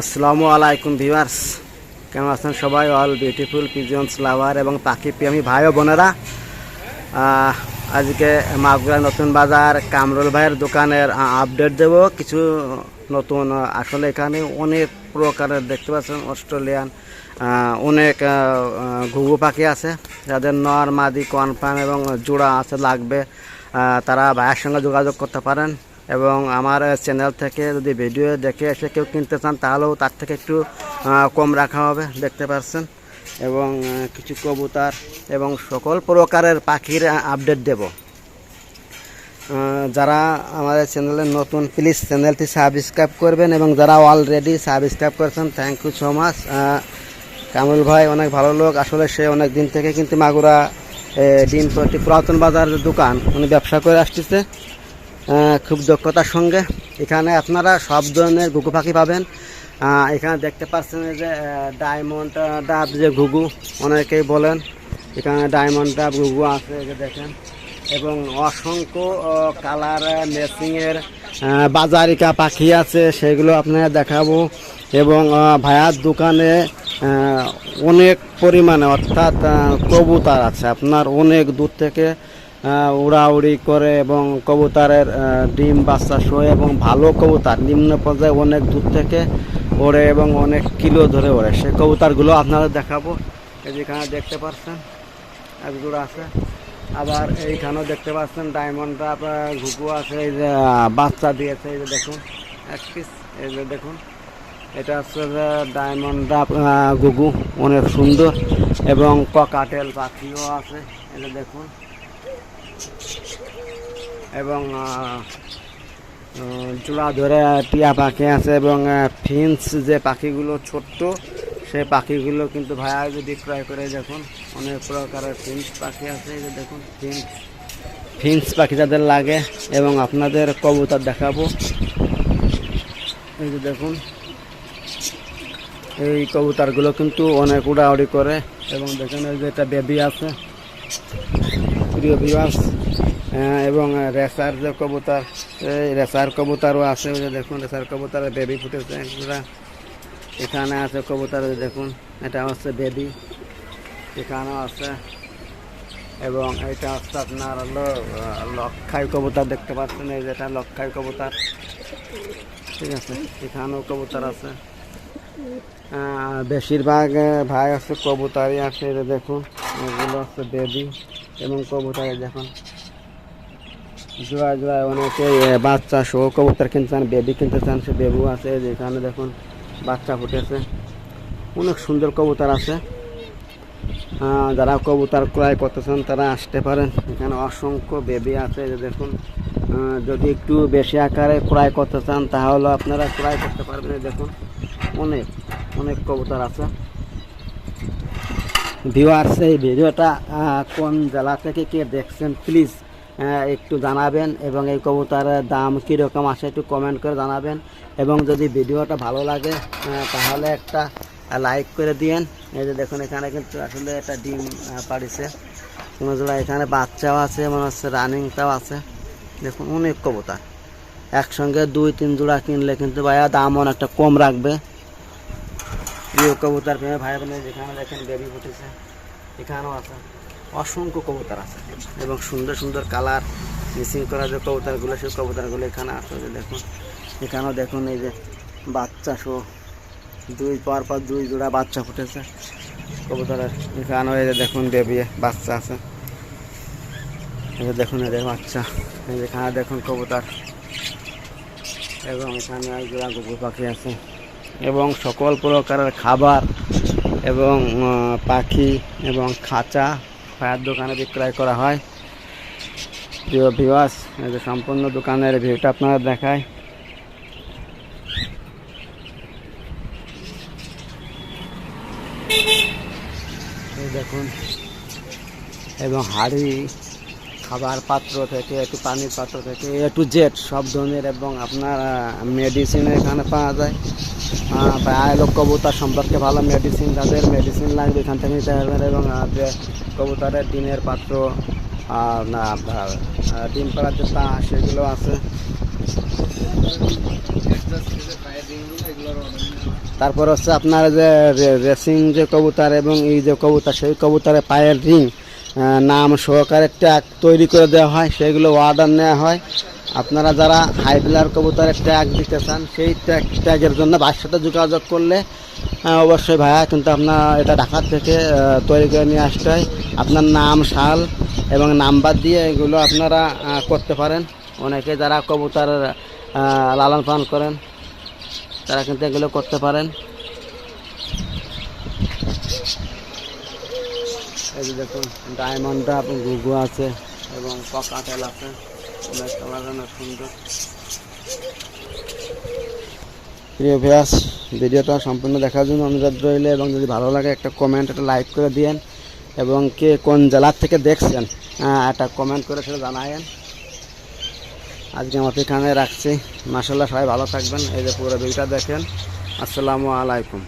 আসসালামু আলাইকুম ভিউয়ার্স। কেমন আছেন সবাই? অল বিউটিফুল পিজন্স লাভার এবং পাখি প্রেমী ভাই ও বোনেরা। আজকে মাগুরা নতুন বাজার, কামরুল ভাইয়ের দোকানের আপডেট দেব। কিছু নতুন আসলে এখানে অনেক প্রকারের দেখতে পাচ্ছেন, অস্ট্রেলিয়ান অনেক ঘুঘু পাখি আছে। যাদের নর, মাদি, কনফার্ম এবং জোড়া আছে, লাগবে। তারা ভাইয়ের সঙ্গে যোগাযোগ করতে পারেন। এবং আমার চ্যানেল থেকে যদি ভিডিও দেখে এসে কেউ কিনতে চান, তাহলেও তার থেকে একটু কম রাখা হবে, দেখতে পাচ্ছেন এবং কিছু কবুতার এবং সকল প্রকারের পাখির আপডেট দেব। যারা আমাদের চ্যানেলে নতুন প্লিজ চ্যানেলটি সাবস্ক্রাইব করবেন এবং যারা অলরেডি সাবস্ক্রাইব করেছেন thank you so much Kamrul ভাই অনেক ভালো লোক। আসলে সে অনেক দিন থেকে কিন্তু মাগুরা ডিম প্রতি পুরাতন বাজার দোকান। উনি ব্যবসা করে আসতেছে। খুব দক্ষতার সঙ্গে। এখানে আপনারা সব ধরনের ঘুঘু পাখি পাবেন। এখানে দেখতে পাচ্ছেন যে ডায়মন্ড ডাব যে ঘুঘু, অনেকেই বলেন। এখানে ডায়মন্ড ডাব, ঘুঘু আছে যে দেখেন। এবং অসংখ্য কালার মেসিংয়ের বাজারিকা পাখি আছে, সেগুলো আপনারা দেখাবো। এবং ভায়ার দোকানে অনেক পরিমাণে, অর্থাৎ কবুতর আছে। আপনার অনেক দূর থেকে উড়াউড়ি করে এবং কবুতরের ডিম, বাচ্চা শোয় এবং ভালো কবুতর, নিম্ন পর্যায়ে অনেক দূর থেকে ওড়ে এবং অনেক কিলো ধরে ওড়ে। সে কবুতরগুলো আপনারা দেখাবো। যেখানে দেখতে পাচ্ছেন এক জোড়া আছে। আবার এইখানেও দেখতে পাচ্ছেন ডায়মন্ড ডাব ঘুঘু আছে, এই যে বাচ্চা দিয়েছে, এই যে দেখুন, এক পিস এই যে দেখুন। এটা হচ্ছে যে ডায়মন্ড ঘুঘু, অনেক সুন্দর। এবং ককাটেল পাখিও আছে যে দেখুন। এবং জোড়া ধরে টিয়া পাখি আছে এবং ফিন্স যে পাখিগুলো ছোট্ট, সেই পাখিগুলো কিন্তু ভাইয়া যদি ক্রয় করে দেখুন। অনেক প্রকারের ফিন্স পাখি আছে যে দেখুন ফিন্স ফিন্স পাখি যাদের লাগে এবং আপনাদের কবুতর দেখাবো। এই যে দেখুন, এই কবুতরগুলো কিন্তু অনেক উড়াউড়ি করে এবং দেখেন এই যে একটা বেবি আছে। প্রিয় বিবাস এবং রেসার যে কবুতর রেসার কবুতরও আছে, ওই যে দেখুন রেসার কবুতরের বেবি ফুটেছে এখানে আছে কবুতর দেখুন, এটা হচ্ছে বেবি এখানেও আছে। এবং এটা হচ্ছে আপনার হলো লক্ষাই কবুতর, দেখতে পাচ্ছেন, এই যেটা লক্ষাই কবুতর। ঠিক আছে, এখানেও কবুতর আছে। বেশিরভাগ ভাই আছে কবুতরই আছে দেখুন, এগুলো হচ্ছে বেবি এবং কবুতর এই দেখুন। জোড়া জোড়ায় অনেকে বাচ্চা সহ কবুতর কিনতে চান বেবি কিনতে চান সে বেবু আছে, এই যে এখানে দেখুন, বাচ্চা ফুটেছে। অনেক সুন্দর কবুতর আছে। যারা কবুতর ক্রয় করতে চান তারা আসতে পারেন। এখানে অসংখ্য বেবি আছে যে দেখুন। যদি একটু বেশি আকারে ক্রয় করতে চান তাহলে আপনারা ক্রয় করতে পারবেন দেখুন। অনেক অনেক কবুতর আছে। ভিউয়ার্স এই ভিডিওটা কোন জেলা থেকে কে দেখছেন প্লিজ একটু জানাবেন এবং এই কবুতরের দাম কীরকম আসে একটু কমেন্ট করে জানাবেন। এবং যদি ভিডিওটা ভালো লাগে তাহলে একটা লাইক করে দিয়েন। এই যে দেখুন, এখানে কিন্তু আসলে একটা ডিম পাড়িছে। কোনো জোড়া এখানে বাচ্চাও আছে, মনে হচ্ছে রানিংটাও আছে। দেখুন, অনেক কবুতর। একসঙ্গে দুই, তিন জোড়া কিনলে কিন্তু ভাইয়া দাম অনেকটা কম রাখবে। প্রিয় কবুতর প্রেমে ভাই বোনের যেখানে দেখেন বেবি ফুটেছে এখানেও আছে, অসংখ্য কবুতর আছে এবং সুন্দর সুন্দর কালার মিসিং করা যে কবুতরগুলো, সেই কবুতরগুলো এখানে আছে, যে দেখুন, এখানেও দেখুন এই যে বাচ্চা শো দুই পর পর দুই জোড়া বাচ্চা ফুটেছে, কবুতরের এখানেও এই যে দেখুন বেবি বাচ্চা আছে, এই যে দেখুন এদের বাচ্চা, এই যে এখানে দেখুন কবুতর, এবং এখানে এক জোড়া কুকুর পাখি আছে। এবং সকল প্রকারের খাবার এবং পাখি এবং খাঁচা ফায়ার দোকানে বিক্রয় করা হয়। প্রিয় ভিওয়াস এই যে সম্পূর্ণ দোকানের ভিউটা আপনারা দেখায়। দেখুন, এবং হাড়ি, খাবার পাত্র থেকে, একটু পানির পাত্র থেকে এ টু জেড সব ধরনের এবং আপনার মেডিসিন এখানে পাওয়া যায়। আহ, প্রায় কবুতর সম্পর্কে ভালো মেডিসিন তাদের মেডিসিন লাগবে এখান থেকে নিতে পারবেন এবং যে কবুতরের ডিমের পাত্র না ডিম পাড়ার যে তা সেগুলো আছে। তারপর হচ্ছে আপনার যে রেসিং যে কবুতর এবং এই যে কবুতর সেই কবুতরের পায়ের রিং নাম সহকারে ট্যাগ তৈরি করে দেওয়া হয় সেগুলো অর্ডার নেওয়া হয়। আপনারা যারা হাই বিলার কবুতরের ট্যাগ দিতে চান সেই ট্যাগ ট্যাগের জন্য ভাইয়ের সাথে যোগাযোগ করলে আহ, অবশ্যই ভাইয়া কিন্তু আপনার এটা ঢাকার থেকে তৈরি করে নিয়ে আসতে হয়। আপনার নাম সাল এবং নাম্বার দিয়ে এগুলো আপনারা করতে পারেন। অনেকে যারা কবুতর লালন পালন করেন তারা কিন্তু এগুলো করতে পারেন। দেখুন ডায়মন্ডটা গুগু আছে এবং পকাটেল আছে। প্রিয় ভিয়াস ভিডিওটা সম্পূর্ণ দেখার জন্য অনুরোধ রইলে এবং যদি ভালো লাগে একটা কমেন্ট একটা লাইক করে দিয়েন এবং কে কোন জেলার থেকে দেখছেন একটা কমেন্ট করে সেটা জানায়েন। আজকে আমার এখানে রাখছি। মাসাল্লাহ সবাই ভালো থাকবেন। এই যে পুরো ভিডিওটা দেখেন। আসসালামু আলাইকুম।